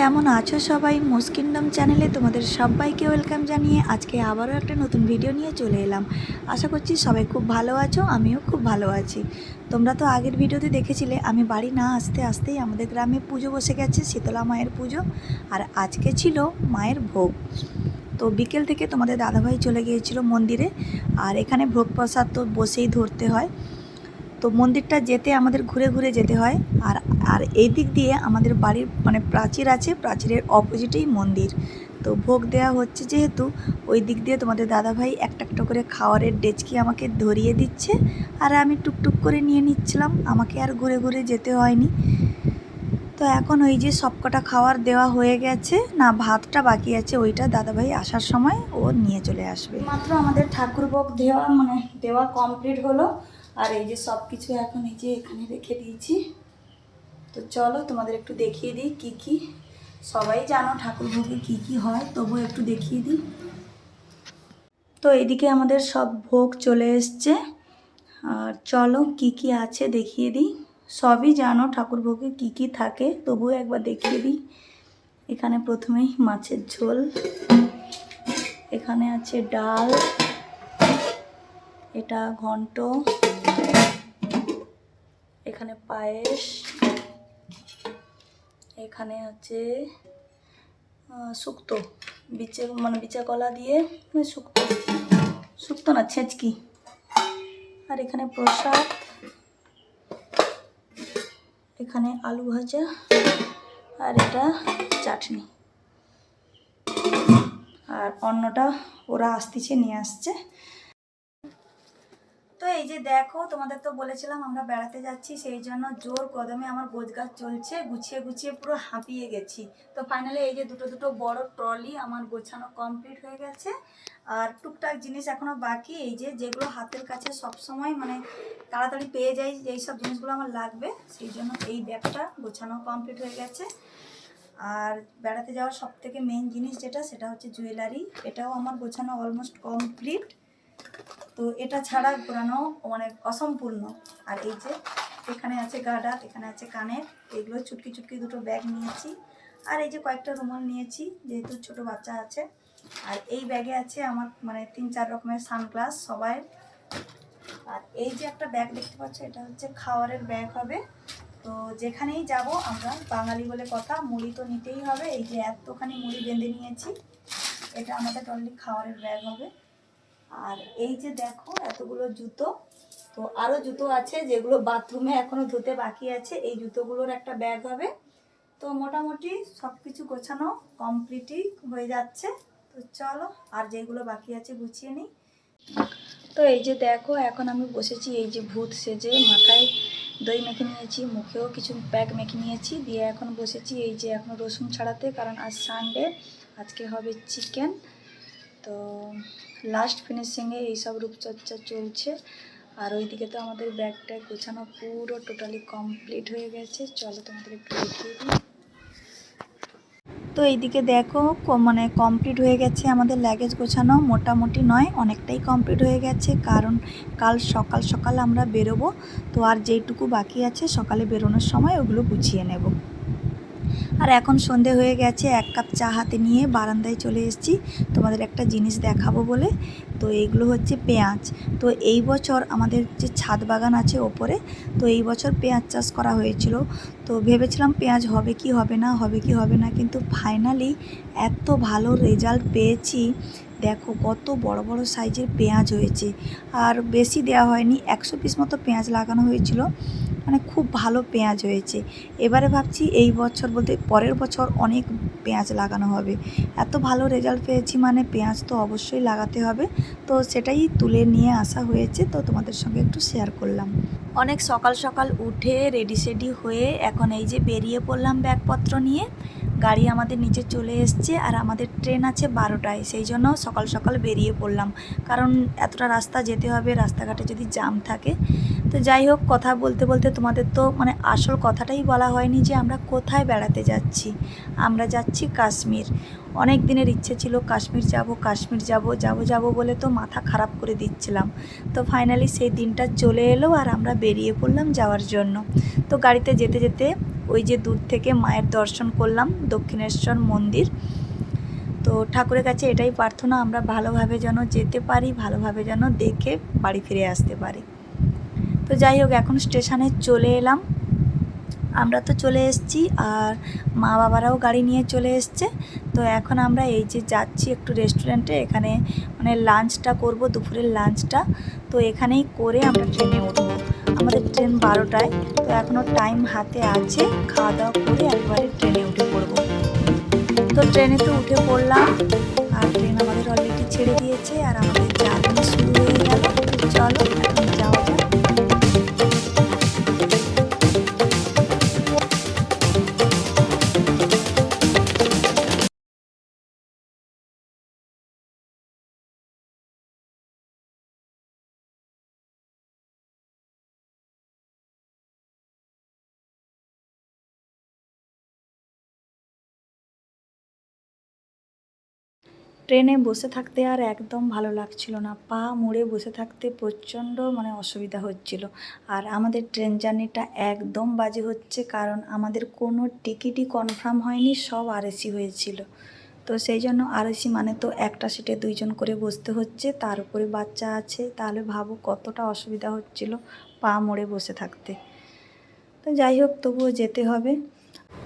কেমন আছো সবাই? মুসকিন্ডম চ্যানেলে তোমাদের সবাইকে ওয়েলকাম জানিয়ে আজকে আবারও একটা নতুন ভিডিও নিয়ে চলে এলাম। আশা করছি সবাই খুব ভালো আছো, আমিও খুব ভালো আছি। তোমরা তো আগের ভিডিওতে দেখেছিলে, আমি বাড়ি না আসতে আসতেই আমাদের গ্রামে পুজো বসে গেছে, শীতলা মায়ের পুজো, আর আজকে ছিল মায়ের ভোগ। তো বিকেল থেকে তোমাদের দাদাভাই চলে গিয়েছিল মন্দিরে, আর এখানে ভোগ প্রসাদ তো বসেই ধরতে হয়। তো মন্দিরটা যেতে আমাদের ঘুরে ঘুরে যেতে হয়। আর আর এই দিক দিয়ে আমাদের বাড়ির মানে প্রাচীর আছে, প্রাচীরের অপোজিটেই মন্দির। তো ভোগ দেওয়া হচ্ছে যেহেতু, ওই দিক দিয়ে তোমাদের দাদাভাই একটা একটা করে খাওয়ারের ডেচকি আমাকে ধরিয়ে দিচ্ছে। আর আমি টুকটুক করে নিয়ে নিচ্ছিলাম, আমাকে আর ঘুরে ঘুরে যেতে হয়নি। তো এখন ওই যে সবকটা খাওয়ার দেওয়া হয়ে গেছে, না ভাতটা বাকি আছে, ওইটা দাদাভাই আসার সময় ও নিয়ে চলে আসবে। মাত্র আমাদের ঠাকুর ভোগ দেওয়া মানে দেওয়া কমপ্লিট হলো। আর এই যে সব কিছু এখন এই যে এখানে রেখে দিয়েছি। তো চলো তোমাদের একটু দেখিয়ে দিই কি কি। সবাই জানো ঠাকুর ভোগে কী কী হয় তবু একটু দেখিয়ে দিই। তো এইদিকে আমাদের সব ভোগ চলে এসছে। আর চলো কি কি আছে দেখিয়ে দিই। সবই জানো ঠাকুর ভোগে কী কী থাকে, তবুও একবার দেখিয়ে দিই। এখানে প্রথমেই মাছের ঝোল, এখানে আছে ডাল, এটা ঘন্ট এখানে পায়েস এখানে আহ, শুক্তো বিচে মানে বিচা কলা দিয়ে মানে শুক্তো শুক্তো না ছেঁচকি। আর এখানে প্রসাদ এখানে আলু ভাজা আর এটা চাটনি। আর অন্যটা ওরা আসতেছে নিয়ে আসছে। এই যে দেখো, তোমাদের তো বলেছিলাম আমরা বেড়াতে যাচ্ছি, সেই জন্য জোর কদমে আমার গোছগাছ চলছে, গুছিয়ে গুছিয়ে পুরো হাঁপিয়ে গেছি। তো ফাইনালি এই যে দুটো দুটো বড় ট্রলি আমার গোছানো কমপ্লিট হয়ে গেছে। আর টুকটাক জিনিস এখনও বাকি, এই যে যেগুলো হাতের কাছে সব সময় মানে তাড়াতাড়ি পেয়ে যাই যেই সব জিনিসগুলো আমার লাগবে, সেই জন্য এই ব্যাগটা গোছানো কমপ্লিট হয়ে গেছে। আর বেড়াতে যাওয়ার সব থেকে মেন জিনিস যেটা, সেটা হচ্ছে জুয়েলারি এটাও আমার গোছানো অলমোস্ট কমপ্লিট তো এটা ছাড়া ঘোরানো অনেক অসম্পূর্ণ। আর এই যে এখানে আছে গাডার এখানে আছে কানের, এগুলো চুটকি চুটকি দুটো ব্যাগ নিয়েছি। আর এই যে কয়েকটা রুমাল নিয়েছি, যেহেতু ছোট বাচ্চা আছে। আর এই ব্যাগে আছে আমার মানে তিন চার রকমের সানগ্লাস সবাই। আর এই যে একটা ব্যাগ দেখতে পাচ্ছ, এটা হচ্ছে খাওয়ারের ব্যাগ হবে। তো যেখানেই যাব আমরা বাঙালি বলে কথা, মুড়ি তো নিতেই হবে। এই যে এতখানি মুড়ি বেঁধে নিয়েছি, এটা আমাদের টলি খাওয়ারের ব্যাগ হবে। আর এই যে দেখো এতগুলো জুতো, তো আরও জুতো আছে যেগুলো বাথরুমে এখনও ধুতে বাকি আছে। এই জুতোগুলোর একটা ব্যাগ হবে। তো মোটামুটি সব কিছু গোছানো কমপ্লিটই হয়ে যাচ্ছে। তো চলো, আর যেগুলো বাকি আছে গুছিয়ে নিই। তো এই যে দেখো, এখন আমি বসেছি এই যে ভূত সেজে। মাথায় দই মেখে নিয়েছি, মুখেও কিছু প্যাক মেখে নিয়েছি। দিয়ে এখন বসেছি এই যে এখন রসুন ছাড়াতে, কারণ আজ সানডে আজকে হবে চিকেন তো লাস্ট ফিনিশিংয়ে এইসব রূপচর্চা চলছে। আর ওইদিকে তো আমাদের ব্যাগটা গোছানো পুরো টোটালি কমপ্লিট হয়ে গেছে। চলো তোমাদের একটু দেখিয়ে দিই। তো এইদিকে দেখো মানে কমপ্লিট হয়ে গেছে আমাদের লাগেজ গোছানো। মোটামুটি নয়, অনেকটাই কমপ্লিট হয়ে গেছে। কারণ কাল সকাল সকাল আমরা বেরোবো। তো আর যেইটুকু বাকি আছে, সকালে বেরোনোর সময় ওগুলো গুছিয়ে নেব। আর এখন সন্ধে হয়ে গেছে, এক কাপ চা হাতে নিয়ে বারান্দায় চলে এসেছি। তোমাদের একটা জিনিস দেখাবো বলে। তো এইগুলো হচ্ছে পেঁয়াজ। তো এই বছর আমাদের যে ছাদ বাগান আছে ওপরে, তো এই বছর পেঁয়াজ চাষ করা হয়েছিল। তো ভেবেছিলাম পেঁয়াজ হবে কি হবে না, হবে কি হবে না, কিন্তু ফাইনালি এত ভালো রেজাল্ট পেয়েছি। দেখো কত বড় বড় সাইজের পেঁয়াজ হয়েছে। আর বেশি দেওয়া হয়নি, একশো পিস মতো পেঁয়াজ লাগানো হয়েছিল। মানে খুব ভালো পেঁয়াজ হয়েছে। এবারে ভাবছি এই বছর বলতে পরের বছর অনেক পেঁয়াজ লাগানো হবে। এত ভালো রেজাল্ট পেয়েছি মানে পেঁয়াজ তো অবশ্যই লাগাতে হবে। তো সেটাই তুলে নিয়ে আসা হয়েছে, তো তোমাদের সঙ্গে একটু শেয়ার করলাম। অনেক সকাল সকাল উঠে রেডি সেডি হয়ে এখন এই যে বেরিয়ে পড়লাম ব্যাগপত্র নিয়ে। গাড়ি আমাদের নিচে চলে এসছে আর আমাদের ট্রেন আছে বারোটায়। সেই জন্য সকাল সকাল বেরিয়ে পড়লাম। কারণ এতটা রাস্তা যেতে হবে, রাস্তাঘাটে যদি জাম থাকে। তো যাই হোক, কথা বলতে বলতে তোমাদের তো মানে আসল কথাটাই বলা হয়নি যে আমরা কোথায় বেড়াতে যাচ্ছি। আমরা যাচ্ছি কাশ্মীর। অনেক দিনের ইচ্ছে ছিল কাশ্মীর যাব কাশ্মীর যাব যাব যাব বলে তো মাথা খারাপ করে দিচ্ছিলাম। তো ফাইনালি সেই দিনটা চলে এলো আর আমরা বেরিয়ে পড়লাম যাওয়ার জন্য। তো গাড়িতে যেতে যেতে ওই যে দূর থেকে মায়ের দর্শন করলাম, দক্ষিণেশ্বর মন্দির। তো ঠাকুরের কাছে এটাই প্রার্থনা, আমরা ভালোভাবে যেন যেতে পারি, ভালোভাবে যেন দেখে বাড়ি ফিরে আসতে পারি। তো যাই হোক, এখন স্টেশনে চলে এলাম। আমরা তো চলে এসেছি, আর মা বাবারাও গাড়ি নিয়ে চলে এসছে। তো এখন আমরা এই যে যাচ্ছি একটু রেস্টুরেন্টে এখানে মানে লাঞ্চটা করব, দুপুরের লাঞ্চটা তো এখানেই করে আমরা ট্রেনে উঠবো। আমাদের ট্রেন বারোটায়, তো এখনও টাইম হাতে আছে। খাওয়া দাওয়া করে একবারে ট্রেনে উঠে পড়ব। তো ট্রেনে তো উঠে পড়লাম, আর ট্রেন আমাদের অলরেডি ছেড়ে দিয়েছে, আর আমাদের ট্রেনে বসে থাকতে আর একদম ভালো লাগছিল না। পা মুড়ে বসে থাকতে প্রচণ্ড মানে অসুবিধা হচ্ছিল। আর আমাদের ট্রেন জার্নিটা একদম বাজে হচ্ছে কারণ আমাদের কোনো টিকিটই কনফার্ম হয়নি, সব আরএসি হয়েছিল। তো সেই জন্য আরএসি মানে তো একটা সিটে দুইজন করে বসতে হচ্ছে, তার উপরে বাচ্চা আছে, তাহলে ভাবো কতটা অসুবিধা হচ্ছিল পা মুড়ে বসে থাকতে। তো যাই হোক, তবুও যেতে হবে।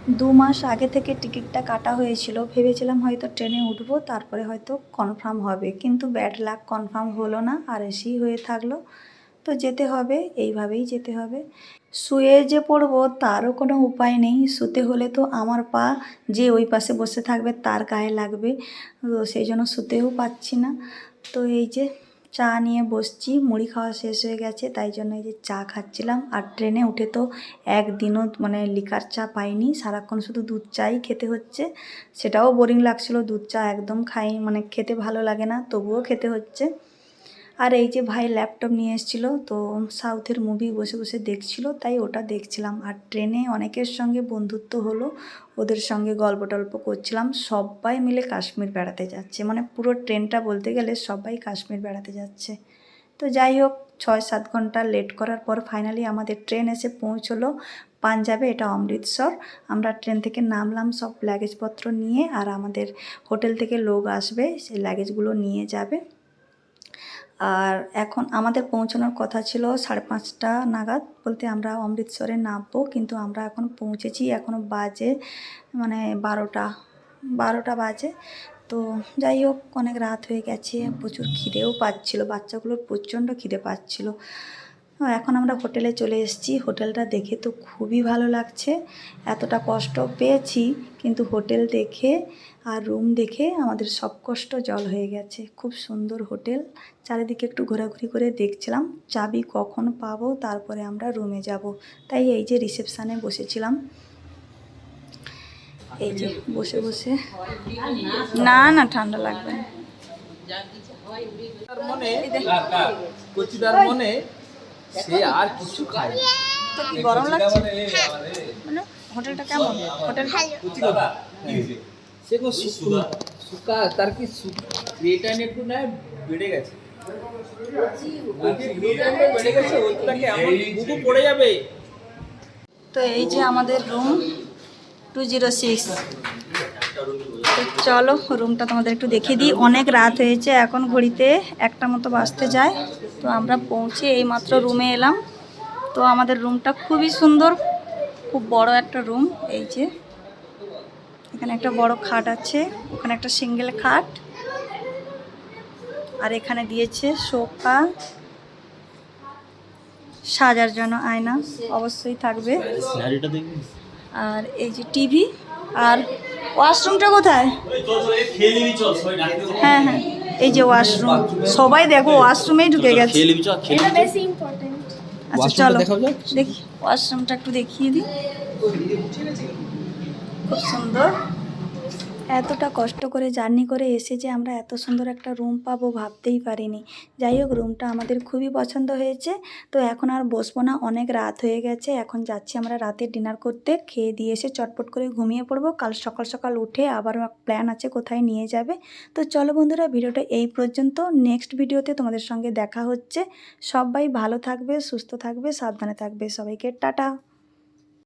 দু মাস আগে থেকে টিকিটটা কাটা হয়েছিল। ভেবেছিলাম হয়তো ট্রেনে উঠবো, তারপরে হয়তো কনফার্ম হবে। কিন্তু ব্যাড লাক কনফার্ম হলো না আর এসি হয়ে থাকল। তো যেতে হবে, এইভাবেই যেতে হবে। শুয়ে যে পড়ব, তারও কোনো উপায় নেই। শুতে হলে তো আমার পা যে ওই পাশে বসে থাকবে, তার গায়ে লাগবে। তো সেই জন্য শুতেও পাচ্ছি না। তো এই যে চা নিয়ে বসছি, মুড়ি খাওয়া শেষ হয়ে গেছে, তাই জন্য এই যে চা খাচ্ছিলাম। আর ট্রেনে উঠে তো একদিনও মানে লিকার চা পাইনি, সারাক্ষণ শুধু দুধ চাই খেতে হচ্ছে। সেটাও বোরিং লাগছিল, দুধ চা একদম খাই মানে খেতে ভালো লাগে না, তবুও খেতে হচ্ছে। আর এই যে ভাই ল্যাপটপ নিয়ে এসেছিল, তো সাউথের মুভি বসে বসে দেখছিল, তাই ওটা দেখছিলাম। আর ট্রেনে অনেকের সঙ্গে বন্ধুত্ব হলো, ওদের সঙ্গে গল্প টল্প করছিলাম। সবাই মিলে কাশ্মীর বেড়াতে যাচ্ছে। মানে পুরো ট্রেনটা বলতে গেলে সবাই কাশ্মীর বেড়াতে যাচ্ছে। তো যাই হোক, ছয় সাত ঘণ্টা লেট করার পর ফাইনালি আমাদের ট্রেন এসে পৌঁছলো পাঞ্জাবে, এটা অমৃতসর। আমরা ট্রেন থেকে নামলাম সব লাগেজপত্র নিয়ে, আর আমাদের হোটেল থেকে লোক আসবে, সেই লাগেজগুলো নিয়ে যাবে। আর এখন আমাদের পৌঁছানোর কথা ছিল সাড়ে পাঁচটা নাগাদ বলতে আমরা অমৃতসরে নামবো, কিন্তু আমরা এখন পৌঁছেছি এখনও বাজে মানে বারোটা বারোটা বাজে। তো যাই হোক, অনেক রাত হয়ে গেছে, প্রচুর খিদেও পাচ্ছিল, বাচ্চাগুলোর প্রচণ্ড খিদে পাচ্ছিল। এখন আমরা হোটেলে চলে এসেছি, হোটেলটা দেখে তো খুবই ভালো লাগছে। এতটা কষ্ট পেয়েছি, কিন্তু হোটেল দেখে আর রুম দেখে আমাদের সব কষ্ট জল হয়ে গেছে। খুব সুন্দর হোটেল। চারিদিকে একটু ঘোরাঘুরি করে দেখছিলাম চাবি কখন পাবো তারপরে আমরা রুমে যাব। তাই এই যে রিসেপশানে বসেছিলাম। এই যে বসে বসে। না না ঠান্ডা লাগবে না। মনে সে আর কিছু খায় না। তো কি গরম লাগছে? মানে হোটেলটা কেমন? হোটেল কচিদা সে শুকা তার কি ক্রিয়েটাইন একটু নেয় বেড়ে গেছে। তো এই যে আমাদের রুম টু জিরো সিক্স। তো চলো রুমটা তোমাদের একটু দেখিয়ে দিই। অনেক রাত হয়েছে এখন ঘড়িতে একটা মতো বাজতে যায়। তো আমরা পৌঁছে এইমাত্র রুমে এলাম। তো আমাদের রুমটা খুবই সুন্দর খুব বড় একটা রুম এই যে। এখানে একটা বড় খাট আছে ওখানে একটা সিঙ্গেল খাট। আর এখানে দিয়েছে সোফা। সাজার জন্য আয়না অবশ্যই থাকবে। আর এই যে টিভি আর ওয়াশরুমটা কোথায়? হ্যাঁ হ্যাঁ এই যে ওয়াশরুম। সবাই দেখো ওয়াশরুমেই ঢুকে গেছে। আচ্ছা চলো। দেখি ওয়াশরুমটা একটু দেখিয়ে দিই। খুব সুন্দর। এতটা কষ্ট করে জার্নি করে এসে যে আমরা এত সুন্দর একটা রুম পাবো ভাবতেই পারিনি। যাই হোক, রুমটা আমাদের খুবই পছন্দ হয়েছে। তো এখন আর বসবো না, অনেক রাত হয়ে গেছে। এখন যাচ্ছি আমরা রাতে ডিনার করতে। খেয়ে দিয়ে এসে চটপট করে ঘুমিয়ে পড়ব। কাল সকাল সকাল উঠে আবার প্ল্যান আছে কোথায় নিয়ে যাবে। তো চলো বন্ধুরা, ভিডিওটা এই পর্যন্ত। নেক্সট ভিডিওতে তোমাদের সঙ্গে দেখা হচ্ছে। সবাই ভালো থাকবে, সুস্থ থাকবে, সাবধানে থাকবে। সবাইকে টাটা।